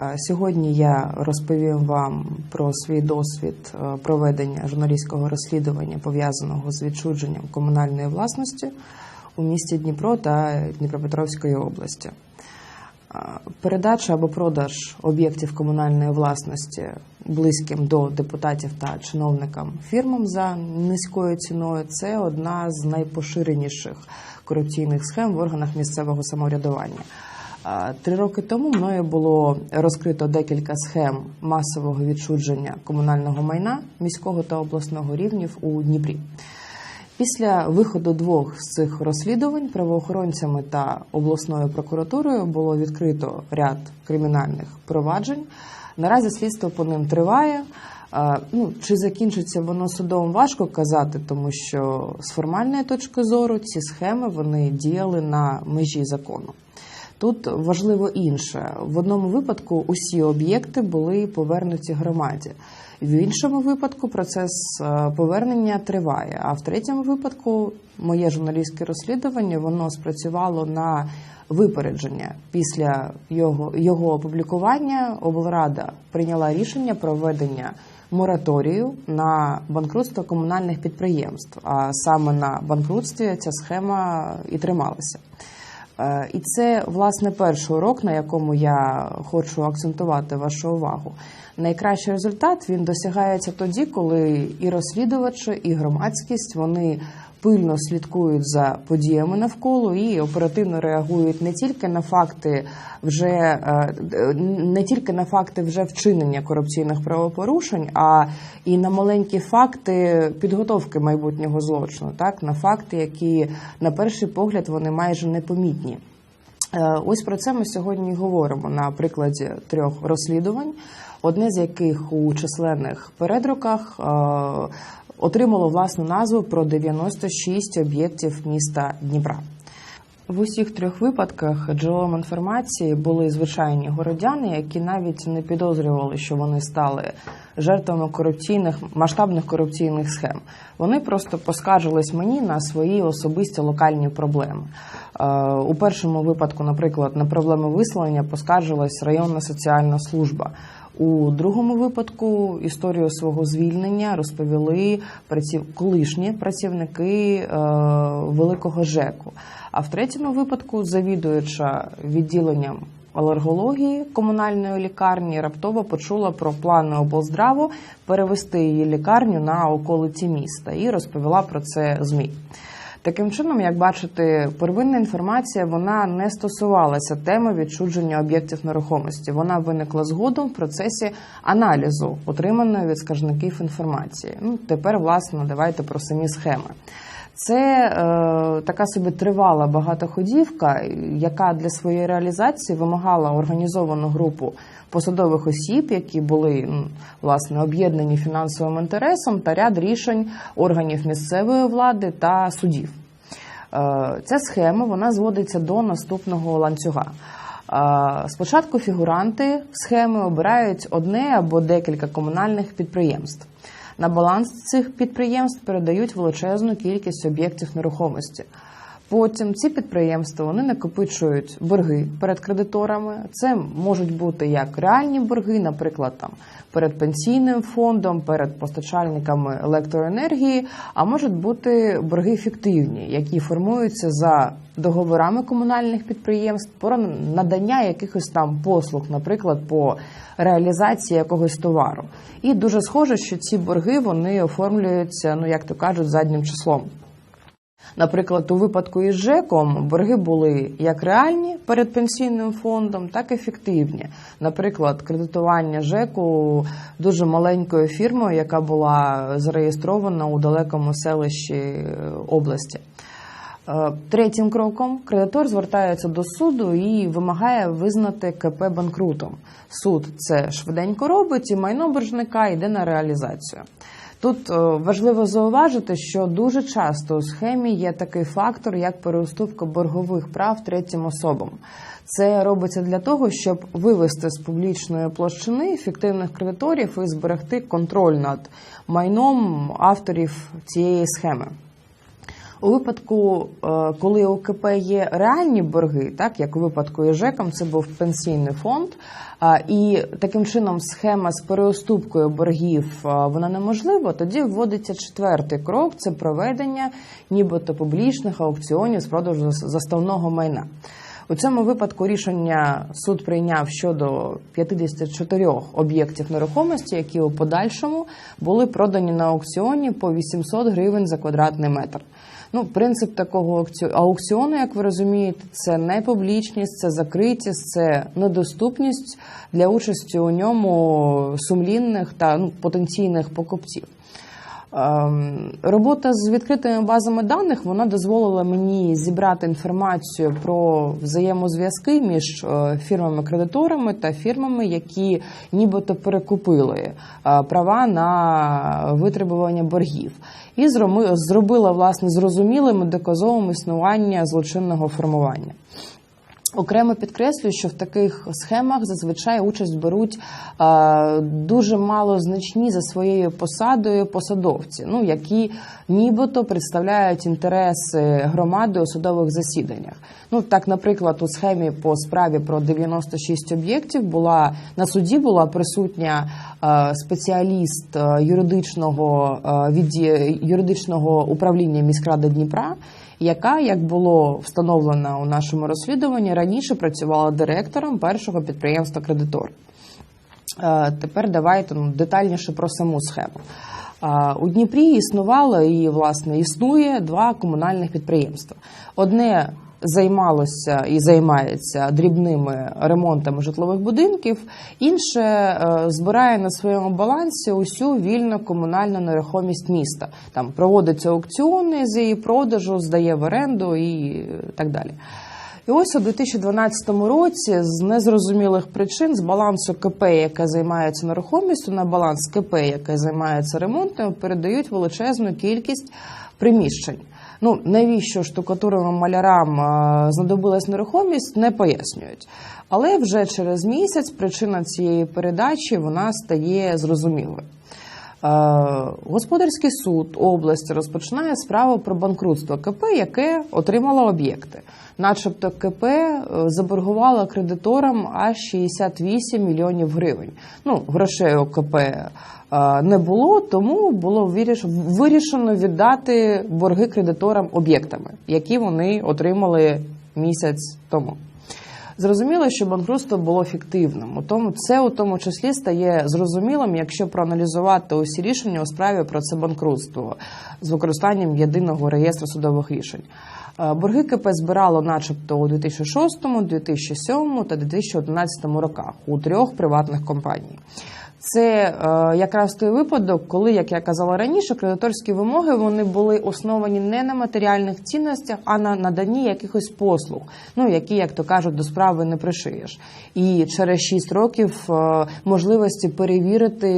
Е, Сьогодні я розповім вам про свій досвід е, проведення журналістського розслідування пов'язаного з відчудженням комунальної власності у місті Дніпро та Дніпропетровської області. Е, Передача або продаж об'єктів комунальної власності близьким до депутатів та чиновникам фірмам за низькою ціною це одна з найпоширеніших корупційних схем в органах місцевого самоврядування. Три роки тому мною було розкрито декілька схем масового відчудження комунального майна міського та обласного рівнів у Дніпрі. Після виходу двох з цих розслідувань правоохоронцями та обласною прокуратурою було відкрито ряд кримінальних проваджень. Наразі слідство по ним триває. Ну, чи закінчиться воно судом, важко казати, тому що з формальної точки зору ці схеми вони діяли на межі закону. Тут важливо інше. В одному випадку усі об'єкти були повернуті громаді. В іншому випадку процес е, повернення триває. А в третьому випадку моє журналістське розслідування воно спрацювало на випередження. Після його, його опублікування облрада прийняла рішення про введення мораторію на банкрутство комунальних підприємств. А саме на банкрутстві ця схема і трималася. Е, І це власне перший урок, на якому я хочу акцентувати вашу увагу. Найкращий результат він досягається тоді, коли і розслідувачі, і громадськість вони пильно слідкують за подіями навколо і оперативно реагують не тільки на факти вже е, не тільки на факти вже вчинення корупційних правопорушень, а і на маленькі факти підготовки майбутнього злочину, так на факти, які на перший погляд вони майже непомітні. Е, Ось про це ми сьогодні говоримо на прикладі трьох розслідувань, одне з яких у численних передруках е, отримало власну назву про 96 об'єктів міста Дніпра. В усіх трьох випадках джерелом інформації були звичайні городяни, які навіть не підозрювали, що вони стали жертвами корупційних масштабних корупційних схем. Вони просто поскаржились мені на свої особисті локальні проблеми. Е, У першому випадку, наприклад, на проблеми виселення поскаржилась районна соціальна служба. У другому випадку історію свого звільнення розповіли колишні працівники е, великого ЖЕКу. А в третьому випадку завідуюча відділенням алергології комунальної лікарні раптово почула про плани облздраву перевести її лікарню на околиці міста і розповіла про це змі. Таким чином, як бачите, первинна інформація вона не стосувалася теми відчудження об'єктів нерухомості. Вона виникла згодом в процесі аналізу отриманої від скаржників інформації. Ну тепер, власне, давайте про самі схеми. Це е, така собі тривала багатоходівка, яка для своєї реалізації вимагала організовану групу посадових осіб, які були власне об'єднані фінансовим інтересом та ряд рішень органів місцевої влади та судів. Е, Ця схема вона зводиться до наступного ланцюга. Е, Спочатку фігуранти схеми обирають одне або декілька комунальних підприємств. На баланс цих підприємств передають величезну кількість об'єктів нерухомості. Потім ці підприємства вони накопичують борги перед кредиторами. Це можуть бути як реальні борги, наприклад, там перед пенсійним фондом, перед постачальниками електроенергії, а можуть бути борги фіктивні, які формуються за договорами комунальних підприємств про надання якихось там послуг, наприклад, по реалізації якогось товару. І дуже схоже, що ці борги вони оформлюються, ну як то кажуть, заднім числом. Наприклад, у випадку із ЖЕКом борги були як реальні перед пенсійним фондом, так і фіктивні. Наприклад, кредитування ЖЕКу дуже маленькою фірмою, яка була зареєстрована у далекому селищі е, області. Е, Третім кроком кредитор звертається до суду і вимагає визнати КП банкрутом. Суд це швиденько робить, і майно боржника йде на реалізацію. Тут е, важливо зауважити, що дуже часто у схемі є такий фактор, як переуступка боргових прав третім особам. Це робиться для того, щоб вивести з публічної площини фіктивних кредиторів і зберегти контроль над майном авторів цієї схеми. У випадку, е, коли у КП є реальні борги, так як у випадку із ЖЕКом, це був пенсійний фонд, і таким чином схема з переуступкою боргів вона неможлива, тоді вводиться четвертий крок це проведення нібито публічних аукціонів з продажу заставного майна. У цьому випадку рішення суд прийняв щодо 54 об'єктів нерухомості, які у подальшому були продані на аукціоні по 800 гривень за квадратний метр. Ну, принцип такого аукці- аукціону, як ви розумієте, це не публічність, це закритість, це недоступність для участі у ньому сумлінних та ну, потенційних покупців. Ем, Робота з відкритими базами даних вона дозволила мені зібрати інформацію про взаємозв'язки між е, фірмами-кредиторами та фірмами, які нібито перекупили е, права на витребування боргів, і зробила власне зрозумілим доказовим існування злочинного формування. Окремо підкреслюю, що в таких схемах зазвичай участь беруть е, дуже малозначні за своєю посадою посадовці, ну які нібито представляють інтереси громади у судових засіданнях. Ну так, наприклад, у схемі по справі про 96 об'єктів була на суді була присутня е, спеціаліст юридичного е, відді юридичного управління міськради Дніпра яка, як було встановлено у нашому розслідуванні, раніше працювала директором першого підприємства Кредитор. Е, Тепер давайте ну, детальніше про саму схему. Е, У Дніпрі існувало і власне існує два комунальних підприємства. Одне займалося і займається дрібними ремонтами житлових будинків, інше е, збирає на своєму балансі усю вільну комунальну нерухомість міста. Там проводиться аукціони з її продажу, здає в оренду і е, так далі. І ось у 2012 році з незрозумілих причин з балансу КП, яке займається нерухомістю, на баланс КП, яке займається ремонтом, передають величезну кількість приміщень. Ну навіщо штукатурним малярам е, знадобилась нерухомість, не пояснюють. Але вже через місяць причина цієї передачі вона стає зрозумілою. Е, Господарський суд області розпочинає справу про банкрутство КП, яке отримало об'єкти. Начебто КП е, заборгувало кредиторам аж 68 мільйонів гривень. Ну, грошей КП е, не було, тому було виріш- вирішено віддати борги кредиторам об'єктами, які вони отримали місяць тому. Зрозуміло, що банкрутство було фіктивним. Тому це у тому числі стає зрозумілим, якщо проаналізувати усі рішення у справі про це банкрутство з використанням єдиного реєстру судових рішень. Е, Борги КП збирало, начебто, у 2006, 2007 та 2011 роках у трьох приватних компаній. Це е, якраз той випадок, коли, як я казала раніше, кредиторські вимоги вони були основані не на матеріальних цінностях, а на наданні якихось послуг, ну які, як то кажуть, до справи не пришиєш. І через 6 років е, можливості перевірити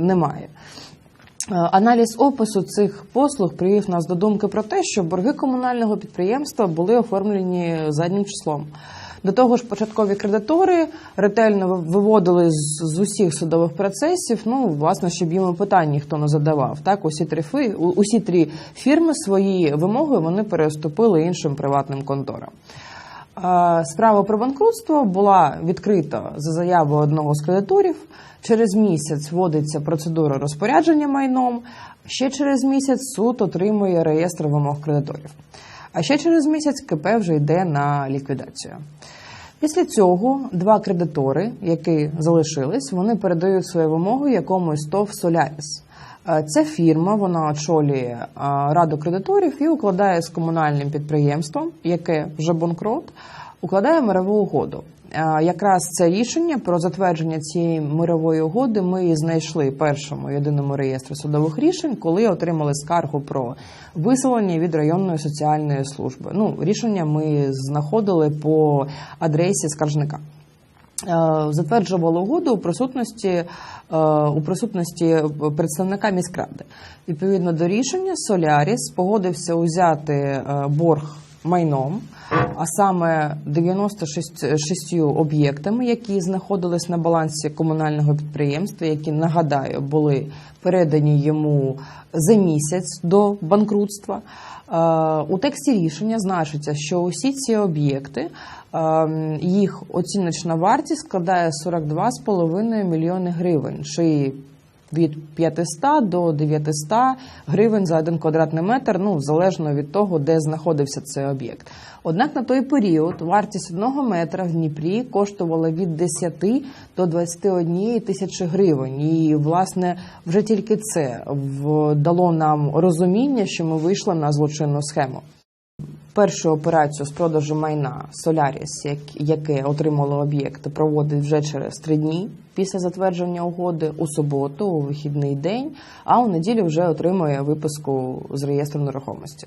немає. Е, Аналіз опису цих послуг привів нас до думки про те, що борги комунального підприємства були оформлені заднім числом. До того ж, початкові кредитори ретельно виводили з, з усіх судових процесів. Ну, власне, щоб їм питань ніхто не задавав. Так, усі три фи, усі три фірми свої вимоги вони переступили іншим приватним конторам. Справа про банкрутство була відкрита за заявою одного з кредиторів. Через місяць вводиться процедура розпорядження майном. Ще через місяць суд отримує реєстр вимог кредиторів. А ще через місяць КП вже йде на ліквідацію. Після цього два кредитори, які залишились, вони передають свою вимогу якомусь ТОВ Соляріс. Е, Ця фірма вона очолює е, раду кредиторів і укладає з комунальним підприємством, яке вже банкрот, укладає мирову угоду. Якраз це рішення про затвердження цієї мирової угоди ми і знайшли першому єдиному реєстрі судових рішень, коли отримали скаргу про виселення від районної соціальної служби. Ну, рішення ми знаходили по адресі скаржника. Затверджували угоду у присутності у присутності представника міськради. Відповідно до рішення, Соляріс погодився узяти борг майном, а саме 96 шістю об'єктами, які знаходились на балансі комунального підприємства, які нагадаю були передані йому за місяць до банкрутства. У тексті рішення значиться, що усі ці об'єкти, е, їх оціночна вартість складає 42,5 мільйони гривень, що і від 500 до 900 гривень за один квадратний метр, ну залежно від того, де знаходився цей об'єкт. Однак на той період вартість одного метра в Дніпрі коштувала від 10 до 21 тисячі гривень. І власне вже тільки це дало нам розуміння, що ми вийшли на злочинну схему. Першу операцію з продажу майна Соляріс, яке отримало об'єкт, проводить вже через три дні після затвердження угоди у суботу, у вихідний день, а у неділю вже отримує виписку з реєстру нерухомості.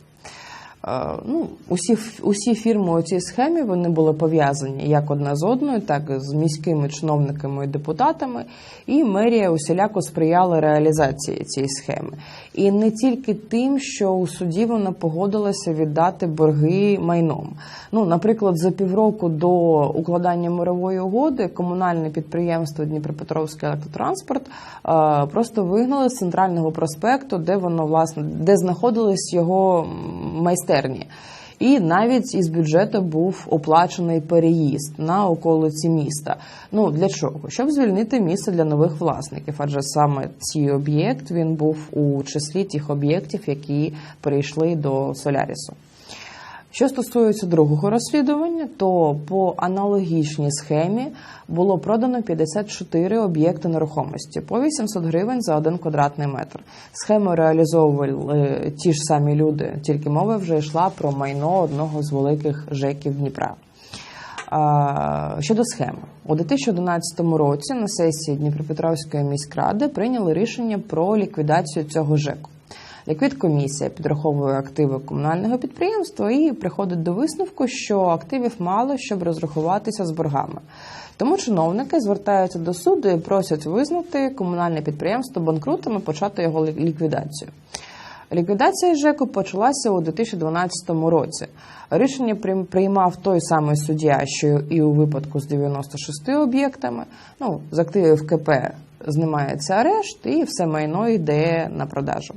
Ну, усі усі фірми у цій схемі вони були пов'язані як одна з одною, так і з міськими чиновниками і депутатами. І мерія усіляко сприяла реалізації цієї схеми. І не тільки тим, що у суді вона погодилася віддати борги майном. Ну, наприклад, за півроку до укладання мирової угоди комунальне підприємство Дніпропетровський електротранспорт просто вигнали з центрального проспекту, де воно власне де знаходились його майстерні майстерні. І навіть із бюджету був оплачений переїзд на околиці міста. Ну для чого? Щоб звільнити місце для нових власників, адже саме цей об'єкт він був у числі тих об'єктів, які перейшли до Солярісу. Що стосується другого розслідування, то по аналогічній схемі було продано 54 об'єкти нерухомості по 800 гривень за один квадратний метр. Схему реалізовували ті ж самі люди, тільки мова вже йшла про майно одного з великих ЖЕКів Дніпра. Щодо схеми, у 2011 році на сесії Дніпропетровської міськради прийняли рішення про ліквідацію цього ЖЕКу. Ліквідкомісія підраховує активи комунального підприємства і приходить до висновку, що активів мало, щоб розрахуватися з боргами. Тому чиновники звертаються до суду і просять визнати комунальне підприємство банкрутом і почати його ліквідацію. Ліквідація ЖЕКу почалася у 2012 році. Рішення приймав той самий суддя, що і у випадку з 96 об'єктами. Ну, з активів КП знімається арешт, і все майно йде на продажу.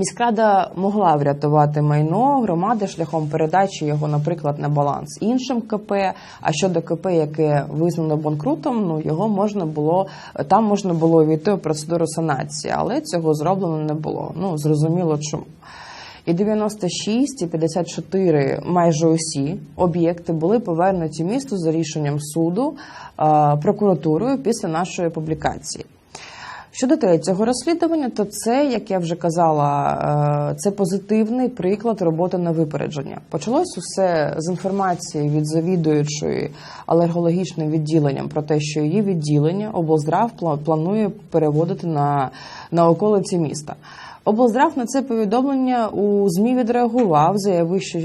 Міськрада могла врятувати майно громади шляхом передачі його, наприклад, на баланс іншим КП. А щодо КП, яке визнано банкрутом, ну його можна було там можна було війти у процедуру санації, але цього зроблено не було. Ну зрозуміло, чому. І 96, і 54, майже усі об'єкти були повернуті місту за рішенням суду прокуратурою після нашої публікації. Щодо третього розслідування, то це, як я вже казала, е, це позитивний приклад роботи на випередження. Почалось усе з інформації від завідуючої алергологічним відділенням про те, що її відділення облздрав планує переводити на, на околиці міста. Облздрав на це повідомлення у змі відреагував,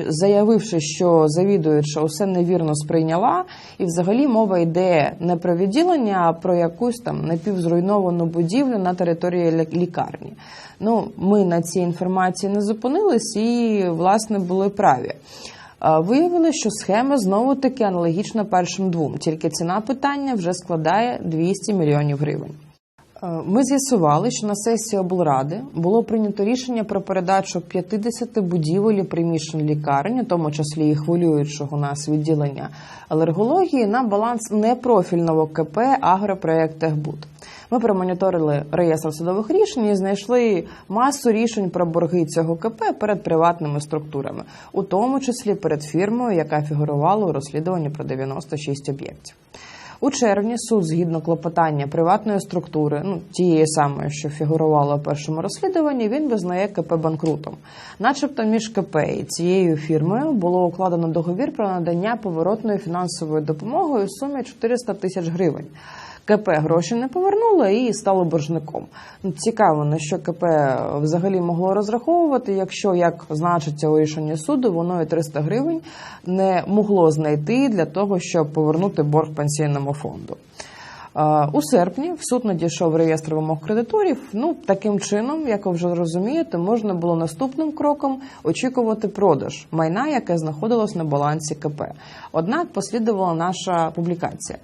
заявивши, що завідуюча усе невірно сприйняла, і взагалі мова йде не про відділення, а про якусь там напівзруйновану будівлю на території лікарні. Ну, ми на цій інформації не зупинились і, власне, були праві. Виявилося, що схема знову таки аналогічна першим двом, тільки ціна питання вже складає 200 мільйонів гривень. Е, ми з'ясували, що на сесії облради було прийнято рішення про передачу 50 будівель і приміщень лікарні, в тому числі і хвилюючого нас відділення алергології, на баланс непрофільного КП «Агропроект Техбуд». Ми промоніторили реєстр судових рішень і знайшли масу рішень про борги цього КП перед приватними структурами, у тому числі перед фірмою, яка фігурувала у розслідуванні про 96 об'єктів. У червні суд, згідно клопотання приватної структури, ну тієї самої, що фігурувала у першому розслідуванні, він визнає КП банкрутом. Начебто, між КП і цією фірмою було укладено договір про надання поворотної фінансової допомоги у сумі 400 тисяч гривень. КП гроші не повернуло і стало боржником. Ну, цікаво, на що КП взагалі могло розраховувати, якщо як значиться у рішенні суду, воно і 300 гривень не могло знайти для того, щоб повернути борг пенсійному фонду. У серпні в суд надійшов реєстр вимог кредиторів. Ну таким чином, як ви вже розумієте, можна було наступним кроком очікувати продаж майна, яке знаходилось на балансі КП. Однак послідувала наша публікація.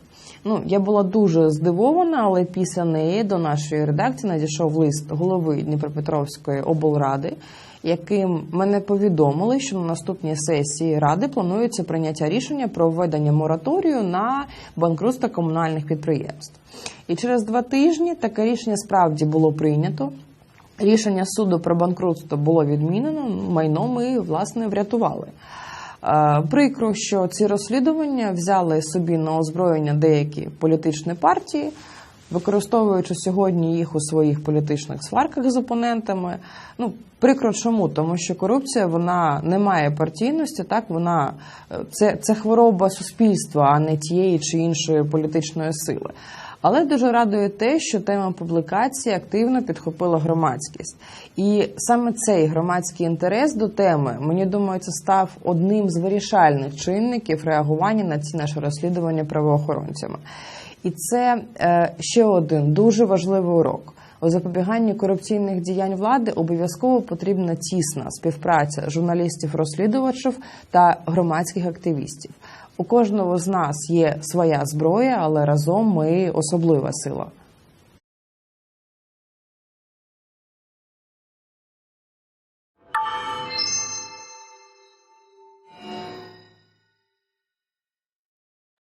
Ну, я була дуже здивована, але після неї до нашої редакції надійшов лист голови Дніпропетровської облради, яким мене повідомили, що на наступній сесії ради планується прийняття рішення про введення мораторію на банкрутство комунальних підприємств. І через два тижні таке рішення справді було прийнято. Рішення суду про банкрутство було відмінено. Майно ми власне врятували. Е, Прикро, що ці розслідування взяли собі на озброєння деякі політичні партії, використовуючи сьогодні їх у своїх політичних сварках з опонентами. Ну прикро чому? Тому що корупція вона не має партійності, так вона е, це, це хвороба суспільства, а не тієї чи іншої політичної сили. Але дуже радує те, що тема публікації активно підхопила громадськість, і саме цей громадський інтерес до теми, мені думається, став одним з вирішальних чинників реагування на ці наші розслідування правоохоронцями. І це е, ще один дуже важливий урок. У запобіганні корупційних діянь влади обов'язково потрібна тісна співпраця журналістів-розслідувачів та громадських активістів. У кожного з нас є своя зброя, але разом ми особлива сила.